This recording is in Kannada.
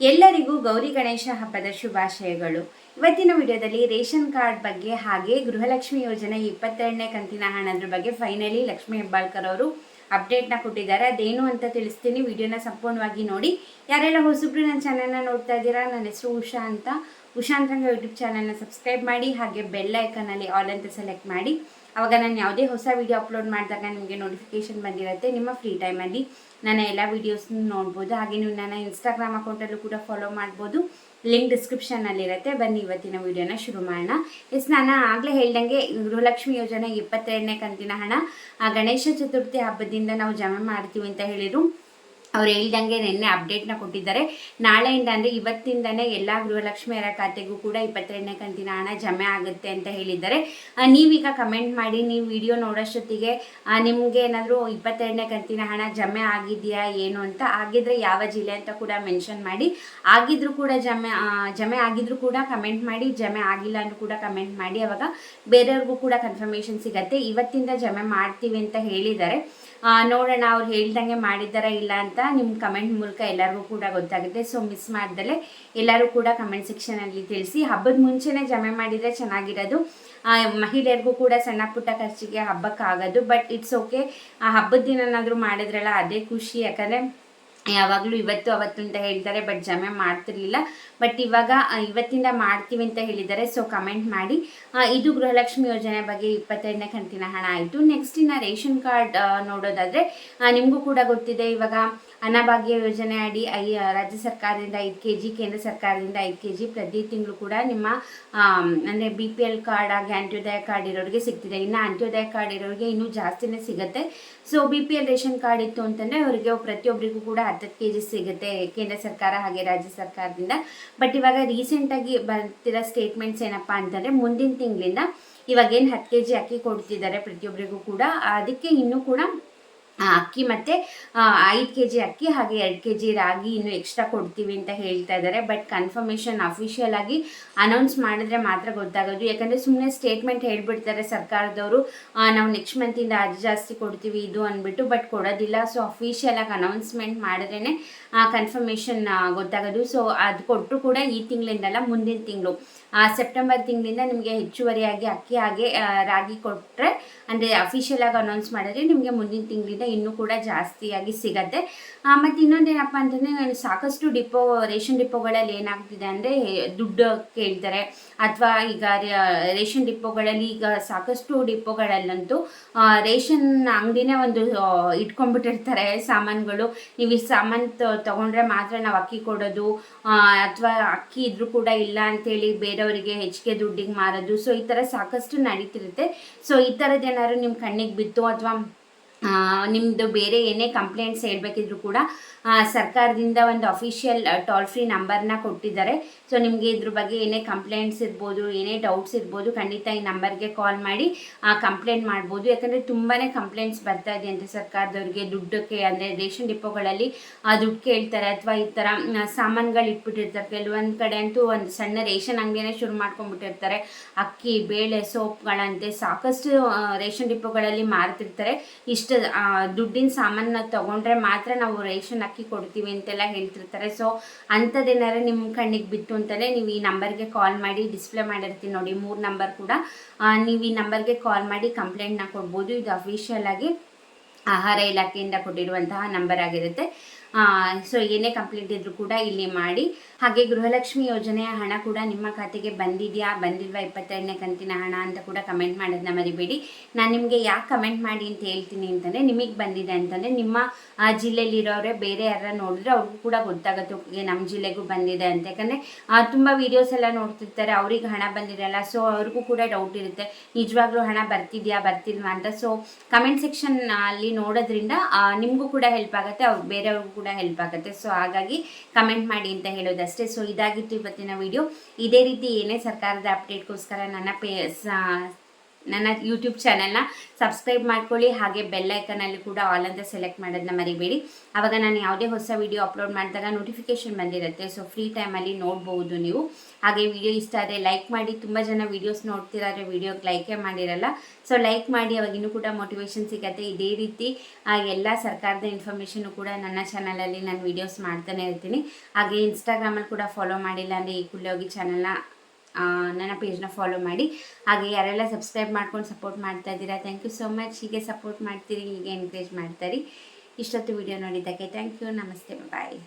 ಎಲ್ಲರಿಗೂ ಗೌರಿ ಗಣೇಶ ಹಬ್ಬದ ಶುಭಾಶಯಗಳು. ಇವತ್ತಿನ ವಿಡಿಯೋದಲ್ಲಿ ರೇಷನ್ ಕಾರ್ಡ್ ಬಗ್ಗೆ ಹಾಗೆ ಗೃಹಲಕ್ಷ್ಮಿ ಯೋಜನೆ ಇಪ್ಪತ್ತೆರಡನೇ ಕಂತಿನ ಹಣದ ಬಗ್ಗೆ ಫೈನಲಿ ಲಕ್ಷ್ಮೀ ಹೆಬ್ಬಾಳ್ಕರ್ ಅವರು ಅಪ್ಡೇಟ್ನ ಕೊಟ್ಟಿದ್ದಾರೆ. ಅದೇನು ಅಂತ ತಿಳಿಸ್ತೀನಿ. ವಿಡಿಯೋನ ಸಂಪೂರ್ಣವಾಗಿ ನೋಡಿ. ಯಾರೆಲ್ಲ ಹೊಸಬ್ರು ನನ್ನ ಚಾನಲ್ನ ನೋಡ್ತಾ ಇದ್ದೀರಾ? ನನ್ನ ಹೆಸರು ಉಷಾ ಅಂತ. ಉಷಾ ಅಂತಂಗ ಯೂಟ್ಯೂಬ್ ಚಾನಲ್ನ ಸಬ್ಸ್ಕ್ರೈಬ್ ಮಾಡಿ, ಹಾಗೆ ಬೆಲ್ ಐಕನಲ್ಲಿ ಆಲ್ ಅಂತ ಸೆಲೆಕ್ಟ್ ಮಾಡಿ. ಅವಾಗ ನಾನು ಯಾವುದೇ ಹೊಸ ವಿಡಿಯೋ ಅಪ್ಲೋಡ್ ಮಾಡಿದಾಗ ನಿಮಗೆ ನೋಟಿಫಿಕೇಶನ್ ಬಂದಿರುತ್ತೆ ನಿಮ್ಮ ಫ್ರೀ ಟೈಮಲ್ಲಿ ನನ್ನ ಎಲ್ಲ ವೀಡಿಯೋಸ್ನ ನೋಡ್ಬೋದು. ಹಾಗೆ ನೀವು ನನ್ನ ಇನ್ಸ್ಟಾಗ್ರಾಮ್ ಅಕೌಂಟಲ್ಲೂ ಕೂಡ ಫಾಲೋ ಮಾಡ್ಬೋದು. ಲಿಂಕ್ ಡಿಸ್ಕ್ರಿಪ್ಷನಲ್ಲಿರುತ್ತೆ ಬನ್ನಿ ಇವತ್ತಿನ ವಿಡಿಯೋನ ಶುರು ಮಾಡೋಣ. ಎಸ್, ನಾನು ಆಗಲೇ ಹೇಳ್ದಂಗೆ ಗೃಹಲಕ್ಷ್ಮಿ ಯೋಜನೆ ಇಪ್ಪತ್ತೆರಡನೇ ಕಂತಿನ ಹಣ. ಗಣೇಶ ಚತುರ್ಥಿ ಹಬ್ಬದಿಂದ ನಾವು ಜಮೆ ಮಾಡ್ತೀವಿ ಅಂತ ಹೇಳಿದರು. ಅವ್ರು ಹೇಳ್ದಂಗೆ ನಿನ್ನೆ ಅಪ್ಡೇಟ್ನ ಕೊಟ್ಟಿದ್ದಾರೆ. ನಾಳೆಯಿಂದ ಅಂದರೆ ಇವತ್ತಿಂದನೇ ಎಲ್ಲ ಗೃಹಲಕ್ಷ್ಮಿಯರ ಖಾತೆಗೂ ಕೂಡ ಇಪ್ಪತ್ತೆರಡನೇ ಕಂತಿನ ಹಣ ಜಮೆ ಆಗುತ್ತೆ ಅಂತ ಹೇಳಿದ್ದಾರೆ. ನೀವೀಗ ಕಮೆಂಟ್ ಮಾಡಿ, ನೀವು ವಿಡಿಯೋ ನೋಡೋಷ್ಟೊತ್ತಿಗೆ ನಿಮಗೆ ಏನಾದರೂ ಇಪ್ಪತ್ತೆರಡನೇ ಕಂತಿನ ಹಣ ಜಮೆ ಆಗಿದೆಯಾ, ಏನು ಅಂತ ಆಗಿದ್ರೆ ಯಾವ ಜಿಲ್ಲೆ ಅಂತ ಕೂಡ ಮೆನ್ಷನ್ ಮಾಡಿ, ಆಗಿದ್ರು ಕೂಡ ಜಮೆ ಜಮೆ ಆಗಿದ್ರು ಕೂಡ ಕಮೆಂಟ್ ಮಾಡಿ, ಜಮೆ ಆಗಿಲ್ಲ ಅಂತ ಕೂಡ ಕಮೆಂಟ್ ಮಾಡಿ. ಅವಾಗ ಬೇರೆಯವ್ರಿಗೂ ಕೂಡ ಕನ್ಫರ್ಮೇಷನ್ ಸಿಗತ್ತೆ. ಇವತ್ತಿಂದ ಜಮೆ ಮಾಡ್ತೀವಿ ಅಂತ ಹೇಳಿದ್ದಾರೆ. ನೋಡೋಣ, ಅವ್ರು ಹೇಳ್ದಂಗೆ ಮಾಡಿದ್ದಾರಾ ಇಲ್ಲ ಅಂತ ನಿಮ್ಮ ಕಮೆಂಟ್ ಮೂಲಕ ಎಲ್ಲರಿಗೂ ಕೂಡ ಗೊತ್ತಾಗುತ್ತೆ. ಸೊ ಮಿಸ್ ಮಾಡ್ದಲೆ ಎಲ್ಲರೂ ಕೂಡ ಕಮೆಂಟ್ ಸೆಕ್ಷನಲ್ಲಿ ತಿಳಿಸಿ, ಹಬ್ಬದ ಮುಂಚೆನೇ ಜಮೆ ಮಾಡಿದರೆ ಚೆನ್ನಾಗಿರೋದು. ಮಹಿಳೆಯರಿಗೂ ಕೂಡ ಸಣ್ಣ ಪುಟ್ಟ ಖರ್ಚಿಗೆ ಹಬ್ಬಕ್ಕಾಗೋದು ಬಟ್ ಇಟ್ಸ್ ಓಕೆ ಆ, ಹಬ್ಬದ ದಿನನಾದರೂ ಮಾಡಿದ್ರಲ್ಲ, ಅದೇ ಖುಷಿ. ಯಾಕಂದರೆ ಯಾವಾಗಲೂ ಇವತ್ತು ಅವತ್ತು ಅಂತ ಹೇಳ್ತಾರೆ ಬಟ್ ಜಮೆ ಮಾಡ್ತಿರ್ಲಿಲ್ಲ. ಬಟ್ ಇವಾಗ ಇವತ್ತಿಂದ ಮಾಡ್ತೀವಿ ಅಂತ ಹೇಳಿದ್ದಾರೆ ಸೊ ಕಮೆಂಟ್ ಮಾಡಿ. ಇದು ಗೃಹಲಕ್ಷ್ಮಿ ಯೋಜನೆ ಬಗ್ಗೆ ಇಪ್ಪತ್ತೆರಡನೇ ಕಂತಿನ ಹಣ ಆಯಿತು. ನೆಕ್ಸ್ಟ್ ಇನ್ನು ರೇಷನ್ ಕಾರ್ಡ್ ನೋಡೋದಾದರೆ ನಿಮಗೂ ಕೂಡ ಗೊತ್ತಿದೆ, ಇವಾಗ ಅನ್ನಭಾಗ್ಯ ಯೋಜನೆ ಅಡಿ ಐ ರಾಜ್ಯ ಸರ್ಕಾರದಿಂದ ಐದು ಕೆ ಜಿ ಕೇಂದ್ರ ಸರ್ಕಾರದಿಂದ ಐದು ಕೆ ಜಿ ಪ್ರತಿ ತಿಂಗಳು ಕೂಡ ನಿಮ್ಮ ಅಂದರೆ ಬಿ ಪಿ ಎಲ್ ಕಾರ್ಡ್ ಆಗಿ ಅಂತ್ಯೋದಯ ಕಾರ್ಡ್ ಇರೋರಿಗೆ ಸಿಗ್ತಿದೆ. ಇನ್ನು ಅಂತ್ಯೋದಯ ಕಾರ್ಡ್ ಇರೋರಿಗೆ ಇನ್ನೂ ಜಾಸ್ತಿನೇ ಸಿಗುತ್ತೆ. So B P L ration card ಇತ್ತು ಅಂತಂದರೆ, ಅವರಿಗೆ ಪ್ರತಿಯೊಬ್ಬರಿಗೂ ಕೂಡ ಹತ್ತತ್ತು ಕೆ ಜಿ ಸಿಗುತ್ತೆ, ಕೇಂದ್ರ ಸರ್ಕಾರ ಹಾಗೆ ರಾಜ್ಯ ಸರ್ಕಾರದಿಂದ. ಬಟ್ ಇವಾಗ ರೀಸೆಂಟಾಗಿ ಬರ್ತಿರೋ ಸ್ಟೇಟ್ಮೆಂಟ್ಸ್ ಏನಪ್ಪ ಅಂತಂದರೆ, ಮುಂದಿನ ತಿಂಗಳಿಂದ ಇವಾಗ ಏನು ಹತ್ತು ಕೆ ಜಿ ಅಕ್ಕಿ ಕೊಡ್ತಿದ್ದಾರೆ ಪ್ರತಿಯೊಬ್ಬರಿಗೂ ಕೂಡ, ಅದಕ್ಕೆ ಇನ್ನೂ ಕೂಡ ಅಕ್ಕಿ ಮತ್ತು ಐದು ಕೆ ಜಿ ಅಕ್ಕಿ ಹಾಗೆ ಎರಡು ಕೆ ಜಿ ರಾಗಿ ಇನ್ನು ಎಕ್ಸ್ಟ್ರಾ ಕೊಡ್ತೀವಿ ಅಂತ ಹೇಳ್ತಾ ಇದ್ದಾರೆ ಬಟ್ ಕನ್ಫರ್ಮೇಷನ್ ಅಫಿಷಿಯಲ್ ಆಗಿ ಅನೌನ್ಸ್ ಮಾಡಿದ್ರೆ ಮಾತ್ರ ಗೊತ್ತಾಗೋದು. ಯಾಕಂದರೆ ಸುಮ್ಮನೆ ಸ್ಟೇಟ್ಮೆಂಟ್ ಹೇಳಿಬಿಡ್ತಾರೆ ಸರ್ಕಾರದವರು ನಾವು ನೆಕ್ಸ್ಟ್ ಮಂತಿಂದ ಅದು ಜಾಸ್ತಿ ಕೊಡ್ತೀವಿ, ಇದು ಅಂದ್ಬಿಟ್ಟು ಬಟ್ ಕೊಡೋದಿಲ್ಲ. ಸೊ ಅಫಿಷಿಯಲ್ ಆಗಿ ಅನೌನ್ಸ್ಮೆಂಟ್ ಮಾಡಿದ್ರೇ ಕನ್ಫರ್ಮೇಷನ್ ಗೊತ್ತಾಗೋದು. ಸೊ ಅದು ಕೊಟ್ಟರು ಕೂಡ ಈ ತಿಂಗಳಿಂದಲ್ಲ ಮುಂದಿನ ತಿಂಗಳು. ಸೆಪ್ಟೆಂಬರ್ ತಿಂಗಳಿಂದ ನಿಮಗೆ ಹೆಚ್ಚುವರಿಯಾಗಿ ಅಕ್ಕಿ ಹಾಗೆ ರಾಗಿ ಕೊಟ್ಟರೆ ಅಂದರೆ ಅಫಿಷಿಯಲ್ ಆಗಿ ಅನೌನ್ಸ್ ಮಾಡಿದ್ರೆ ನಿಮಗೆ ಮುಂದಿನ ತಿಂಗಳಿಂದ ಇನ್ನೂ ಕೂಡ ಜಾಸ್ತಿಯಾಗಿ ಸಿಗತ್ತೆ. ಮತ್ತು ಇನ್ನೊಂದೇನಪ್ಪ ಅಂತಂದರೆ ಸಾಕಷ್ಟು ಡಿಪೋ, ರೇಷನ್ ಡಿಪೋಗಳಲ್ಲಿ ಏನಾಗ್ತಿದೆ ಅಂದರೆ ದುಡ್ಡು ಕೇಳ್ತಾರೆ. ಅಥವಾ ಈಗ ರೇಷನ್ ಡಿಪೋಗಳಲ್ಲಿ ಈಗ ಸಾಕಷ್ಟು ಡಿಪೋಗಳಲ್ಲಂತೂ ರೇಷನ್ ಅಂಗಡಿನೇ ಒಂದು ಇಟ್ಕೊಂಡ್ಬಿಟ್ಟಿರ್ತಾರೆ ಸಾಮಾನುಗಳು. ನೀವು ಈ ಸಾಮಾನು ತೊಗೊಂಡ್ರೆ ಮಾತ್ರ ನಾವು ಅಕ್ಕಿ ಕೊಡೋದು ಅಥವಾ ಅಕ್ಕಿ ಇದ್ರೂ ಕೂಡ ಇಲ್ಲ ಅಂತೇಳಿ ಬೇರೆಯವರಿಗೆ ಹೆಚ್ಚಿಗೆ ದುಡ್ಡಿಗೆ ಮಾರೋದು. ಸೊ ಈ ಥರ ಸಾಕಷ್ಟು ನಡೀತಿರುತ್ತೆ. ಸೊ ಈ ಥರದ್ದು ಏನಾದ್ರು ನಿಮ್ಮ ಕಣ್ಣಿಗೆ ಬಿತ್ತು, ಅಥವಾ ನಿಮ್ಮದು ಬೇರೆ ಏನೇ ಕಂಪ್ಲೇಂಟ್ಸ್ ಹೇಳಬೇಕಿದ್ರು ಕೂಡ ಸರ್ಕಾರದಿಂದ ಒಂದು ಅಫಿಷಿಯಲ್ ಟೋಲ್ ಫ್ರೀ ನಂಬರ್ನ ಕೊಟ್ಟಿದ್ದಾರೆ. ಸೊ ನಿಮಗೆ ಇದ್ರ ಬಗ್ಗೆ ಏನೇ ಕಂಪ್ಲೇಂಟ್ಸ್ ಇರ್ಬೋದು, ಏನೇ ಡೌಟ್ಸ್ ಇರ್ಬೋದು, ಖಂಡಿತ ಈ ನಂಬರ್ಗೆ ಕಾಲ್ ಮಾಡಿ ಕಂಪ್ಲೇಂಟ್ ಮಾಡ್ಬೋದು. ಯಾಕಂದರೆ ತುಂಬಾ ಕಂಪ್ಲೇಂಟ್ಸ್ ಬರ್ತಾ ಇದೆ ಅಂತ ಸರ್ಕಾರದವ್ರಿಗೆ. ದುಡ್ಡಕ್ಕೆ ಅಂದರೆ ರೇಷನ್ ಡಿಪೋಗಳಲ್ಲಿ ದುಡ್ಡು ಕೇಳ್ತಾರೆ. ಅಥವಾ ಈ ಥರ ಸಾಮಾನುಗಳು ಇಟ್ಬಿಟ್ಟಿರ್ತಾರೆ. ಕೆಲವೊಂದು ಕಡೆ ಅಂತೂ ಒಂದು ಸಣ್ಣ ರೇಷನ್ ಅಂಗಡಿನೇ ಶುರು ಮಾಡ್ಕೊಂಡ್ಬಿಟ್ಟಿರ್ತಾರೆ. ಅಕ್ಕಿ, ಬೇಳೆ, ಸೋಪ್ಗಳಂತೆ ಸಾಕಷ್ಟು ರೇಷನ್ ಡಿಪೋಗಳಲ್ಲಿ ಮಾರ್ತಿರ್ತಾರೆ. ಇಷ್ಟು ದುಡ್ಡಿನ ಸಾಮಾನ ತಗೊಂಡ್ರೆ ಮಾತ್ರ ನಾವು ರೇಷನ್ ಅಕ್ಕಿ ಕೊಡ್ತೀವಿ ಅಂತೆಲ್ಲ ಹೇಳ್ತಿರ್ತಾರೆ. ಸೊ ಅಂಥದ್ದೇನಾದ್ರೆ ನಿಮ್ಮ ಕಣ್ಣಿಗೆ ಬಿತ್ತು ಅಂತಲೇ ನೀವು ಈ ನಂಬರ್ಗೆ ಕಾಲ್ ಮಾಡಿ ಡಿಸ್ಪ್ಲೇ ಮಾಡಿರ್ತೀನಿ ನೋಡಿ, ಮೂರು ನಂಬರ್ ಕೂಡ. ನೀವು ಈ ನಂಬರ್ಗೆ ಕಾಲ್ ಮಾಡಿ ಕಂಪ್ಲೇಂಟ್ನ ಕೊಡ್ಬೋದು. ಇದು ಅಫಿಷಿಯಲ್ ಆಗಿ ಆಹಾರ ಇಲಾಖೆಯಿಂದ ಕೊಟ್ಟಿರುವಂತಹ ನಂಬರ್ ಆಗಿರುತ್ತೆ. ಸೊ ಏನೇ ಕಂಪ್ಲೇಂಟ್ ಇದ್ರೂ ಕೂಡ ಇಲ್ಲಿ ಮಾಡಿ. ಹಾಗೆ ಗೃಹಲಕ್ಷ್ಮಿ ಯೋಜನೆಯ ಹಣ ಕೂಡ ನಿಮ್ಮ ಖಾತೆಗೆ ಬಂದಿದೆಯಾ? ಬಂದಿಲ್ವಾ ಇಪ್ಪತ್ತೆರಡನೇ ಕಂತಿನ ಹಣ ಅಂತ ಕೂಡ ಕಮೆಂಟ್ ಮಾಡೋದನ್ನ ಮರಿಬೇಡಿ. ನಾನು ನಿಮಗೆ ಯಾಕೆ ಕಮೆಂಟ್ ಮಾಡಿ ಅಂತ ಹೇಳ್ತೀನಿ ಅಂತಂದರೆ ನಿಮಗೆ ಬಂದಿದೆ ಅಂತಂದರೆ ನಿಮ್ಮ ಜಿಲ್ಲೆಯಲ್ಲಿರೋರೆ ಬೇರೆ ಯಾರ ನೋಡಿದ್ರೆ ಅವ್ರಿಗೂ ಕೂಡ ಗೊತ್ತಾಗುತ್ತೆ ನಮ್ಮ ಜಿಲ್ಲೆಗೂ ಬಂದಿದೆ ಅಂತ. ಯಾಕಂದರೆ ತುಂಬ ವೀಡಿಯೋಸ್ ಎಲ್ಲ ನೋಡ್ತಿರ್ತಾರೆ, ಅವ್ರಿಗೆ ಹಣ ಬಂದಿರಲ್ಲ ಸೊ ಅವ್ರಿಗೂ ಕೂಡ ಡೌಟ್ ಇರುತ್ತೆ. ನಿಜವಾಗ್ಲೂ ಹಣ ಬರ್ತಿದೆಯಾ, ಬರ್ತಿಲ್ವಾ ಅಂತ. ಸೊ ಕಮೆಂಟ್ ಸೆಕ್ಷನ್ ಅಲ್ಲಿ ನೋಡೋದ್ರಿಂದ ನಿಮಗೂ ಕೂಡ ಹೆಲ್ಪ್ ಆಗುತ್ತೆ, ಅವ್ರು ಬೇರೆಯವ್ರಿಗೂ ಕೂಡ ಹೆಲ್ಪ್ ಆಗುತ್ತೆ. ಸೊ ಹಾಗಾಗಿ ಕಮೆಂಟ್ ಮಾಡಿ ಅಂತ ಹೇಳೋದಷ್ಟೇ. ಸೊ ಇದಾಗಿತ್ತು ಇವತ್ತಿನ ವಿಡಿಯೋ ಇದೇ ರೀತಿ ಏನೇ ಸರ್ಕಾರದ ಅಪ್ಡೇಟ್ಗೋಸ್ಕರ ನನ್ನ ಪೇ ನನ್ನ ಯೂಟ್ಯೂಬ್ ಚಾನಲ್ನ ಸಬ್ಸ್ಕ್ರೈಬ್ ಮಾಡ್ಕೊಳ್ಳಿ. ಹಾಗೆ ಬೆಲ್ ಐಕನಲ್ಲಿ ಕೂಡ ಆಲ್ ಅಂತ ಸೆಲೆಕ್ಟ್ ಮಾಡೋದನ್ನ ಮರಿಬೇಡಿ. ಆವಾಗ ನಾನು ಯಾವುದೇ ಹೊಸ ವಿಡಿಯೋ ಅಪ್ಲೋಡ್ ಮಾಡಿದಾಗ ನೋಟಿಫಿಕೇಶನ್ ಬಂದಿರುತ್ತೆ. ಸೊ ಫ್ರೀ ಟೈಮಲ್ಲಿ ನೋಡ್ಬೋದು ನೀವು. ಹಾಗೆ ವಿಡಿಯೋ ಇಷ್ಟ ಆದರೆ ಲೈಕ್ ಮಾಡಿ. ತುಂಬ ಜನ ವೀಡಿಯೋಸ್ ನೋಡ್ತಿದ್ದಾರೆ ವಿಡಿಯೋಗೆ ಲೈಕೇ ಮಾಡಿರಲ್ಲ. ಸೊ ಲೈಕ್ ಮಾಡಿ. ಅವಾಗ ಇನ್ನೂ ಕೂಡ ಮೋಟಿವೇಶನ್ ಸಿಗತ್ತೆ. ಇದೇ ರೀತಿ ಎಲ್ಲ ಸರ್ಕಾರದ ಇನ್ಫಾರ್ಮೇಷನು ಕೂಡ ನನ್ನ ಚಾನಲಲ್ಲಿ ನಾನು ವೀಡಿಯೋಸ್ ಮಾಡ್ತಾನೆ ಇರ್ತೀನಿ. ಹಾಗೆ ಇನ್ಸ್ಟಾಗ್ರಾಮಲ್ಲಿ ಕೂಡ ಫಾಲೋ ಮಾಡಿಲ್ಲ ಅಂದರೆ ಈ ಕುಳ್ಳೋಗಿ ಚಾನಲ್ನ ನನ್ನ ಪೇಜ್ನ ಫಾಲೋ ಮಾಡಿ. ಹಾಗೆ ಯಾರೆಲ್ಲ ಸಬ್ಸ್ಕ್ರೈಬ್ ಮಾಡ್ಕೊಂಡು ಸಪೋರ್ಟ್ ಮಾಡ್ತಾ ಇದ್ದೀರಾ ಥ್ಯಾಂಕ್ ಯು ಸೋ ಮಚ್ ಹೀಗೆ ಸಪೋರ್ಟ್ ಮಾಡ್ತೀರಿ, ಹೀಗೆ ಎನ್ಕರೇಜ್ ಮಾಡ್ತಾರೆ. ಇಷ್ಟೊತ್ತು ವಿಡಿಯೋ ನೋಡಿದ್ದಕ್ಕೆ ಥ್ಯಾಂಕ್ ಯು ನಮಸ್ತೆ ಬಾಯ್